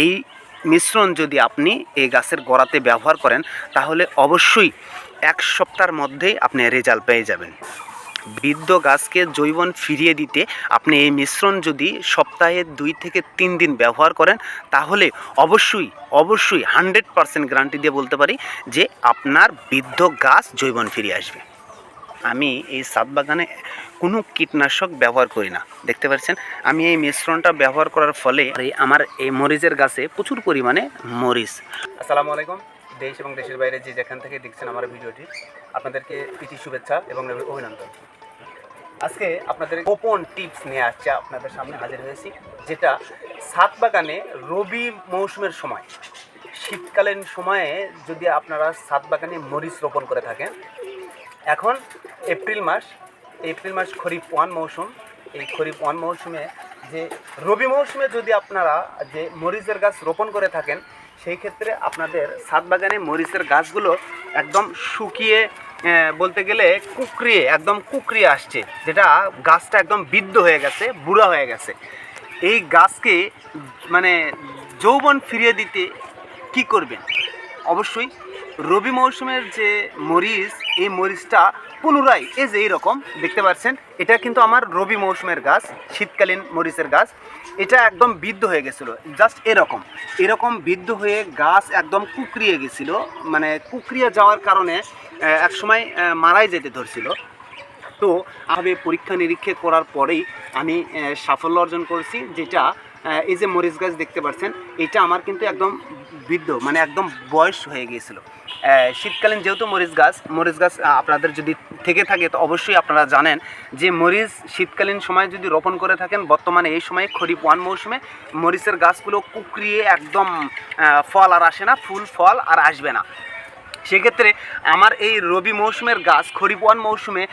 এই মিশ্রণ যদি আপনি এই গাছের গোড়াতে ব্যবহার করেন, তাহলে অবশ্যই এক সপ্তাহের মধ্যেই আপনি রেজাল্ট পেয়ে যাবেন। বৃদ্ধ গাছকে জৈবন ফিরিয়ে দিতে আপনি এই মিশ্রণ যদি সপ্তাহে দুই থেকে তিন দিন ব্যবহার করেন, তাহলে অবশ্যই অবশ্যই হান্ড্রেড পারসেন্ট গ্যারান্টি দিয়ে বলতে পারি যে আপনার বৃদ্ধ গাছ জৈবন ফিরিয়ে আসবে। আমি এই সাত বাগানে কোনো কীটনাশক ব্যবহার করি না। দেখতে পাচ্ছেন? আমি এই মিশ্রণটা ব্যবহার করার ফলে আমার এই মরিচের গাছে প্রচুর পরিমাণে মরিচ। আসসালামু আলাইকুম। দেশ এবং দেশের বাইরে যে যেখান থেকে দেখছেন আমার ভিডিওটি, আপনাদেরকে প্রীতি শুভেচ্ছা এবং অভিনন্দন। আজকে আপনাদের গোপন টিপস নিয়ে আসছে, আপনাদের সামনে হাজির হয়েছি, যেটা সাত বাগানে রবি মৌসুমের সময়, শীতকালীন সময়ে যদি আপনারা সাত বাগানে মরিচ রোপণ করে থাকেন এখন এপ্রিল মাস এপ্রিল মাস খরিফ ওয়ান মৌসুম। এই খরিফ ওয়ান মৌসুমে যে রবি মৌসুমে যদি আপনারা যে মরিচের গাছ রোপণ করে থাকেন, সেই ক্ষেত্রে আপনাদের সাত বাগানে মরিচের গাছগুলো একদম শুকিয়ে বলতে গেলে কুকরিয়ে, একদম কুকরিয়ে আসছে, যেটা গাছটা একদম বিদ্ধ হয়ে গেছে, বুড়া হয়ে গেছে। এই গাছকে মানে যৌবন ফিরিয়ে দিতে কি করবেন? অবশ্যই রবি মৌসুমের যে মরিচ এই মরিচটা পুনরায় এই যে এইরকম, দেখতে পাচ্ছেন? এটা কিন্তু আমার রবি মৌসুমের গাছ, শীতকালীন মরিচের গাছ। এটা একদম বৃদ্ধ হয়ে গেছিল জাস্ট এরকম। এরকম বৃদ্ধ হয়ে গাছ একদম কুকরিয়ে গেছিল মানে কুকরিয়ে যাওয়ার কারণে একসময় মারাই যেতে ধরছিল। তো, আমি পরীক্ষা নিরীক্ষা করার পরেই আমি সাফল্য অর্জন করেছি, যেটা এই যে মরিচ গাছ দেখতে পাচ্ছেন, এটা আমার কিন্তু একদম বৃদ্ধ মানে একদম বয়স হয়ে গিয়েছিল। শীতকালীন যেহেতু মরিচ গাছ মরিচ গাছ আপনাদের যদি থেকে থাকে, তো অবশ্যই আপনারা জানেন যে মরিচ শীতকালীন সময় যদি রোপণ করে থাকেন, বর্তমানে এই সময়ে খরিফ ওয়ান মৌসুমে মরিচের গাছগুলো কুকরিয়ে একদম ফল আর আসে না, ফুল ফল আর আসবে না। সেক্ষেত্রে আমার এই রবি মৌসুমের গাছ খরিফ ওয়ান মৌসুমে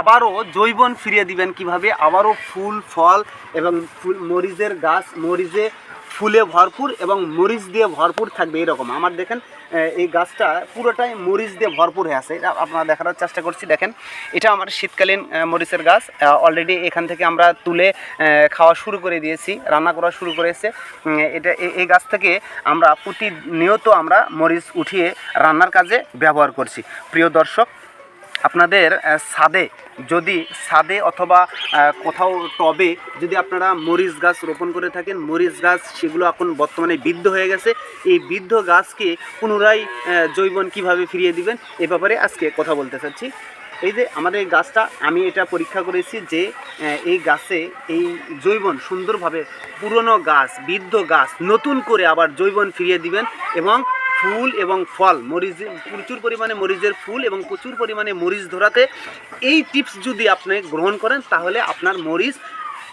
আবারও জৈবন ফিরিয়ে দিবেন কীভাবে? আবারও ফুল, ফল এবং ফুল, মরিচের গাছ, মরিচে ফুলে ভরপুর এবং মরিচ দিয়ে ভরপুর থাকবে এরকম। আমার দেখেন এই গাছটা পুরোটাই মরিচ দিয়ে ভরপুর হয়ে আছে। এটা আপনারা দেখানোর চেষ্টা করছি। দেখেন, এটা আমার শীতকালীন মরিচের গাছ। অলরেডি এখান থেকে আমরা তুলে খাওয়া শুরু করে দিয়েছি, রান্না করা শুরু করেছে। এটা এই গাছ থেকে আমরা প্রতিনিয়ত আমরা মরিচ উঠিয়ে রান্নার কাজে ব্যবহার করছি। প্রিয় দর্শক আপনাদের সাদে যদি সাদে অথবা কোথাও টবে যদি আপনারা মরিচ গাছ রোপণ করে থাকেন, মরিচ গাছ সেগুলো এখন বর্তমানে বৃদ্ধ হয়ে গেছে। এই বৃদ্ধ গাছকে পুনরায় জৈবন কীভাবে ফিরিয়ে দিবেন, এ ব্যাপারে আজকে কথা বলতে চাচ্ছি। এই যে আমাদের এই গাছটা, আমি এটা পরীক্ষা করেছি যে এই গাছে এই জৈবন সুন্দরভাবে পুরনো গাছ, বৃদ্ধ গাছ নতুন করে আবার জৈবন ফিরিয়ে দিবেন এবং ফুল এবং ফল, মরিচ, প্রচুর পরিমাণে মরিচের ফুল এবং প্রচুর পরিমাণে মরিচ ধরাতে এই টিপস যদি আপনি গ্রহণ করেন, তাহলে আপনার মরিচ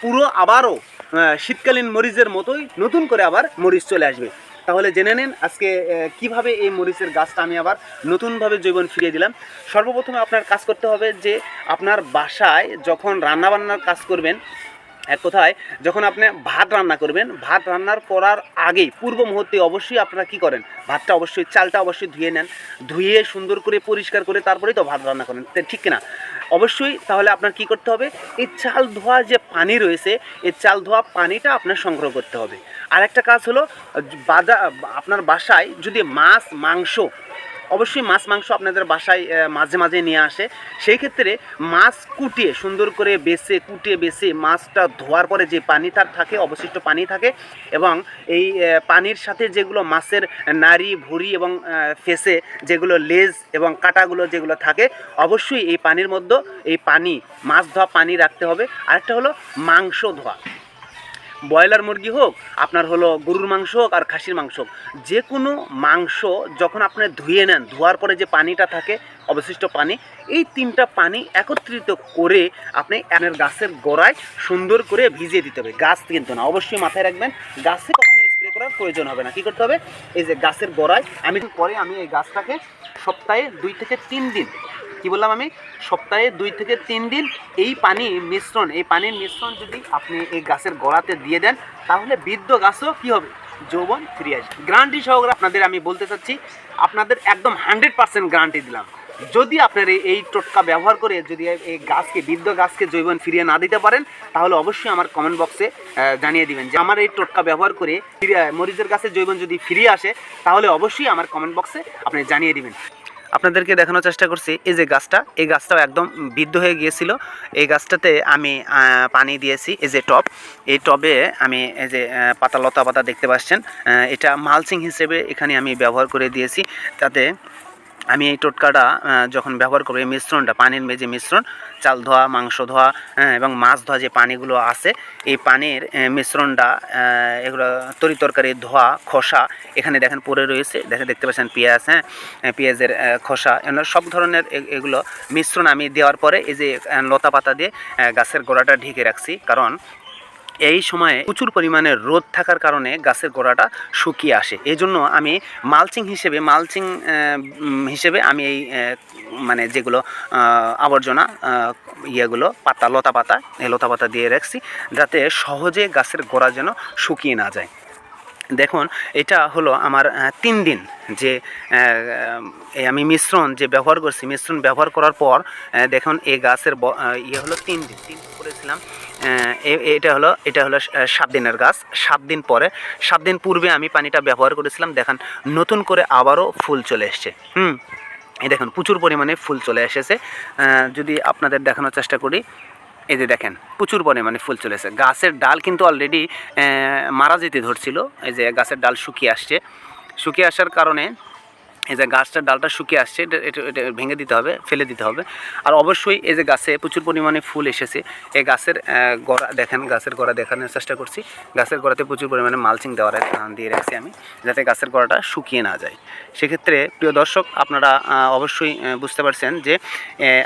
পুরো আবারও শীতকালীন মরিচের মতোই নতুন করে আবার মরিচ চলে আসবে। তাহলে জেনে নেন আজকে কীভাবে এই মরিচের গাছটা আমি আবার নতুনভাবে জৈবন ফিরিয়ে দিলাম। সর্বপ্রথমে আপনার কাজ করতে হবে যে, আপনার বাসায় যখন রান্নাবান্নার কাজ করবেন এক কথায়, যখন আপনি ভাত রান্না করবেন, ভাত রান্নার করার আগেই, পূর্ব মুহূর্তে অবশ্যই আপনারা কি করেন? ভাতটা অবশ্যই, চালটা অবশ্যই ধুয়ে নেন। ধুয়ে সুন্দর করে পরিষ্কার করে তারপরেই তো ভাত রান্না করেন। ঠিক কিনা? অবশ্যই তাহলে আপনার কি করতে হবে? এই চাল ধোয়া যে পানি রয়েছে, এই চাল ধোয়া পানিটা আপনার সংগ্রহ করতে হবে। আর একটা কাজ হলো বাজার আপনার বাসায় যদি মাছ, মাংস অবশ্যই মাছ, মাংস আপনাদের বাসায় মাঝে মাঝে নিয়ে আসে। সেই ক্ষেত্রে মাছ কুটিয়ে, সুন্দর করে বেছে, কুটিয়ে বেছে মাছটা ধোয়ার পরে যে পানি তার থাকে, অবশিষ্ট পানি থাকে এবং এই পানির সাথে যেগুলো মাছের নাড়ি, ভুঁড়ি এবং ফেসে যেগুলো লেজ এবং কাটাগুলো যেগুলো থাকে, অবশ্যই এই পানির মধ্যে এই পানি, মাছ ধোয়া পানি রাখতে হবে। আরেকটা হলো মাংস ধোয়া। ব্রয়লার মুরগি হোক, আপনার হলো গরুর মাংস হোক আর খাসির মাংস হোক যে কোনো মাংস যখন আপনি ধুয়ে নেন, ধোয়ার পরে যে পানিটা থাকে, অবশিষ্ট পানি, এই তিনটা পানি একত্রিত করে আপনি আপনার গাছের গোড়ায় সুন্দর করে ভিজিয়ে দিতে হবে। গাছ কিন্তু না, অবশ্যই মাথায় রাখবেন, গাছে কখনো স্প্রে করার প্রয়োজন হবে না। কী করতে হবে? এই যে গাছের গোড়ায়, আমি পরে আমি এই গাছটাকে সপ্তাহে দুই থেকে তিন দিন কি বললাম আমি? সপ্তাহে দুই থেকে তিন দিন এই পানি মিশ্রণ, এই পানির মিশ্রণ যদি আপনি এই গাছের গোড়াতে দিয়ে দেন, তাহলে বৃদ্ধ গাছও কী হবে? যৌবন ফিরে আসবে। গ্যারান্টি সহকারে আপনাদের আমি বলতে চাচ্ছি, আপনাদের একদম হান্ড্রেড পার্সেন্ট গ্যারান্টি দিলাম। যদি আপনার এই- টোটকা ব্যবহার করে যদি এই গাছকে, বৃদ্ধ গাছকে জৈবন ফিরিয়ে না দিতে পারেন, তাহলে অবশ্যই আমার কমেন্ট বক্সে জানিয়ে দিবেন যে আমার এই টোটকা ব্যবহার করে মরিচের গাছের জৈবন যদি ফিরিয়ে আসে, তাহলে অবশ্যই আমার কমেন্ট বক্সে আপনি জানিয়ে দিবেন। আপনাদেরকে দেখানোর চেষ্টা করছি, এই যে গাছটা, এই গাছটাও একদম বিদ্ধ হয়ে গিয়েছিল। এই গাছটাতে আমি পানি দিয়েছি, এই যে টপ এই টবে আমি, এই যে পাতা লতা পাতা দেখতে পাচ্ছেন। এটা মালসিং হিসেবে এখানে আমি ব্যবহার করে দিয়েছি। তাতে আমি এই টোটকাটা যখন ব্যবহার করব এই মিশ্রণটা পানির মেজে মিশ্রণ চাল ধোয়া মাংস ধোয়া হ্যাঁ, এবং মাছ ধোয়া যে পানিগুলো আছে এই পানির মিশ্রণটা এগুলো তরি তরকারি ধোয়া খোসা এখানে দেখেন পড়ে রয়েছে দেখে দেখতে পাচ্ছেন পেঁয়াজ হ্যাঁ পেঁয়াজের খোসা এগুলো সব ধরনের এগুলো মিশ্রণ আমি দেওয়ার পরে এই যে লতা পাতা দিয়ে গাছের গোড়াটা ঢেকে রাখছি কারণ এই সময়ে প্রচুর পরিমাণে রোদ থাকার কারণে গাছের গোড়াটা শুকিয়ে আসে। এই জন্য আমি মালচিং হিসেবে মালচিং হিসেবে আমি এই মানে যেগুলো আবর্জনা ইয়েগুলো, পাতা, লতা পাতা, এই লতা পাতা দিয়ে রাখছি, যাতে সহজে গাছের গোড়া যেন শুকিয়ে না যায়। দেখুন, এটা হলো আমার তিন দিন যে আমি মিশ্রণ যে ব্যবহার করছি, মিশ্রণ ব্যবহার করার পর দেখুন এই গাছের ইয়ে হলো তিন দিন, তিন করেছিলাম এটা হলো এটা হলো সাত দিনের গাছ, সাত দিন পরে, সাত দিন পূর্বে আমি পানিটা ব্যবহার করেছিলাম, দেখেন, নতুন করে আবারও ফুল চলে এসছে, হুম, এই দেখুন, প্রচুর পরিমাণে ফুল চলে এসেছে যদি আপনাদের দেখানোর চেষ্টা করি এই যে দেখেন, প্রচুর পরিমাণে ফুল চলেছে। গাছের ডাল কিন্তু অলরেডি মারা যেতে ধরছিল। এই যে গাছের ডাল শুকিয়ে আসছে। শুকিয়ে আসার কারণে এই যে গাছটার ডালটা শুকিয়ে আসছে, এটা এটা ভেঙে দিতে হবে, ফেলে দিতে হবে। আর অবশ্যই এই যে গাছে প্রচুর পরিমাণে ফুল এসেছে। এই গাছের গোড়া দেখেন, গাছের গোড়া দেখানোর চেষ্টা করছি। গাছের গোড়াতে প্রচুর পরিমাণে মালচিং দেওয়ার দিয়ে রাখছি আমি, যাতে গাছের গোড়াটা শুকিয়ে না যায়। সেক্ষেত্রে, প্রিয় দর্শক, আপনারা অবশ্যই বুঝতে পারছেন যে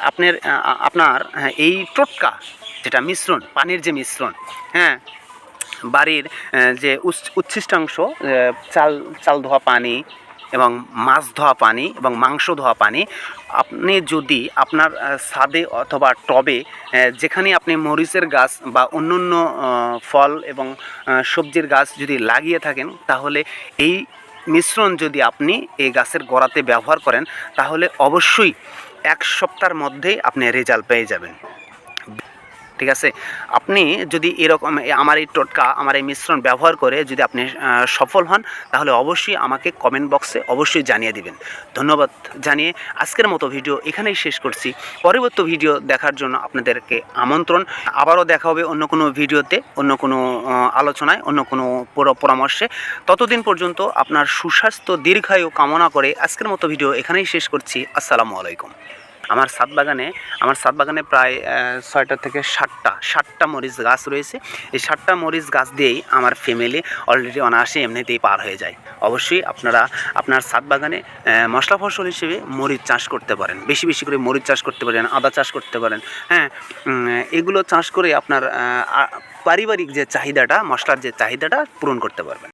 আপনার আপনার এই টোটকা, যেটা মিশ্রণ, পানির যে মিশ্রণ হ্যাঁ বাড়ির যে উচ্ছ- উচ্ছিষ্টাংশ চাল চাল ধোয়া পানি এবং মাছ ধোয়া পানি এবং মাংস ধোয়া পানি, আপনি যদি আপনার ছাদে অথবা টবে যেখানে আপনি মরিচের গাছ বা অন্য অন্য ফল এবং সবজির গাছ যদি লাগিয়ে থাকেন, তাহলে এই মিশ্রণ যদি আপনি এই গাছের গোড়াতে ব্যবহার করেন, তাহলে অবশ্যই এক সপ্তাহের মধ্যেই আপনি রেজাল্ট পেয়ে যাবেন। ঠিক আছে? আপনি যদি এরকম আমার এই টোটকা, আমার এই মিশ্রণ ব্যবহার করে যদি আপনি সফল হন, তাহলে অবশ্যই আমাকে কমেন্ট বক্সে অবশ্যই জানিয়ে দিবেন। ধন্যবাদ জানিয়ে আজকের মতো ভিডিও এখানেই শেষ করছি। পরবর্তী ভিডিও দেখার জন্য আপনাদেরকে আমন্ত্রণ। আবারও দেখা হবে অন্য কোনো ভিডিওতে অন্য কোনো আলোচনায়, অন্য কোনো পরামর্শে। ততদিন পর্যন্ত আপনার সুস্বাস্থ্য, দীর্ঘায়ু কামনা করে আজকের মতো ভিডিও এখানেই শেষ করছি। আসসালামু আলাইকুম। আমার সাত বাগানে, আমার সাত বাগানে প্রায় ছয়টা থেকে ষাটটা ষাটটা মরিচ গাছ রয়েছে। এই ষাটটা মরিচ গাছ দিয়েই আমার ফ্যামিলি অলরেডি অনায়াসে এমনিতেই পার হয়ে যায়। অবশ্যই আপনারা আপনার সাত বাগানে মশলা ফসল হিসেবে মরিচ চাষ করতে পারেন। বেশি বেশি করে মরিচ চাষ করতে পারেন, আদা চাষ করতে পারেন। হ্যাঁ এগুলো চাষ করে আপনার পারিবারিক যে চাহিদাটা, মশলার যে চাহিদাটা পূরণ করতে পারবেন।